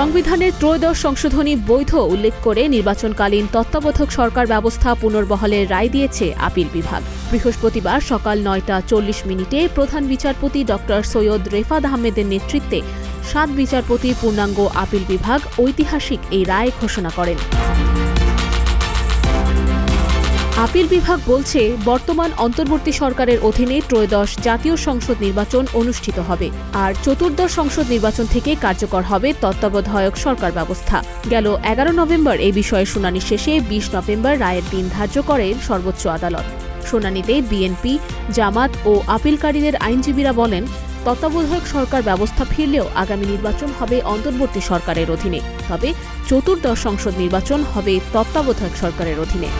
সংবিধানের ত্রয়োদশ সংশোধনী বৈধ উল্লেখ করে নির্বাচনকালীন তত্ত্বাবধায়ক সরকার ব্যবস্থা পুনর্বহলের রায় দিয়েছে আপিল বিভাগ। বৃহস্পতিবার সকাল নয়টা চল্লিশ মিনিটে প্রধান বিচারপতি ড সৈয়দ রেফাত আহমেদের নেতৃত্বে সাত বিচারপতি পূর্ণাঙ্গ আপিল বিভাগ ঐতিহাসিক এই রায় ঘোষণা করেন। আপিল বিভাগ বলছে, বর্তমান অন্তর্বর্তী সরকারের অধীনে ত্রয়োদশ জাতীয় সংসদ নির্বাচন অনুষ্ঠিত হবে, আর চতুর্দশ সংসদ নির্বাচন থেকে কার্যকর হবে তত্ত্বাবধায়ক সরকার ব্যবস্থা। গেল এগারো নভেম্বর এই বিষয়ে শুনানি শেষে বিশ নভেম্বর রায়ের দিন ধার্য করেন সর্বোচ্চ আদালত। শুনানিতে বিএনপি, জামাত ও আপিলকারীদের আইনজীবীরা বলেন, তত্ত্বাবধায়ক সরকার ব্যবস্থা ফিরলেও আগামী নির্বাচন হবে অন্তর্বর্তী সরকারের অধীনে, তবে চতুর্দশ সংসদ নির্বাচন হবে তত্ত্বাবধায়ক সরকারের অধীনে।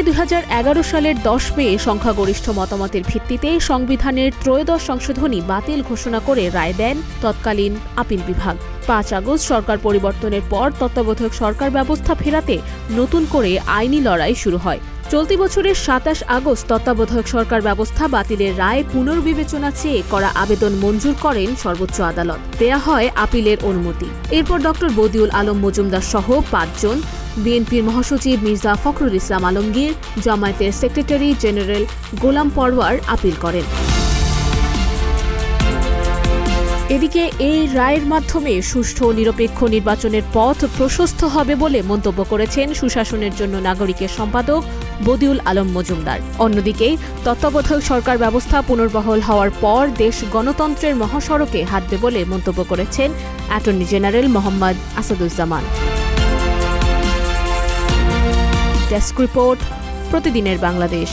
আগে দুই সালের দশ মে সংখ্যাগরিষ্ঠ মতামতের ভিত্তিতে সংবিধানের ত্রয়োদশ সংশোধনী বাতিল ঘোষণা করে রায় দেন তৎকালীন আপিল বিভাগ। পাঁচ আগস্ট সরকার পরিবর্তনের পর তত্ত্বাবধায়ক সরকার ব্যবস্থা ফেরাতে নতুন করে আইনি লড়াই শুরু হয়। চলতি বছরের সাতাশ আগস্ট তত্ত্বাবধায়ক সরকার ব্যবস্থা বাতিলের রায় পুনর্বিবেচনা চেয়ে করা আবেদন মঞ্জুর করেন সর্বোচ্চ আদালত। দেয়া হয় আপিলের অনুমতি। এরপর ডক্টর বদিউল আলম মজুমদার সহ পাঁচজন বিএনপির মহাসচিব মির্জা ফখরুল ইসলাম আলমগীর জামায়াতের secretary general Golam Parwar appeal করেন। এদিকে এই রায়ের মাধ্যমে সুষ্ঠু নিরপেক্ষ নির্বাচনের পথ প্রশস্ত হবে বলে মন্তব্য করেছেন সুশাসনের জন্য নাগরিকের সম্পাদক বদিউল আলম মজুমদার। অন্যদিকে তত্ত্বাবধায়ক সরকার ব্যবস্থা পুনর্বহল হওয়ার পর দেশ গণতন্ত্রের মহাসড়কে হাঁটবে বলে মন্তব্য করেছেন attorney general Mohammad Asaduzzaman. Desk report প্রতিদিনের বাংলাদেশ।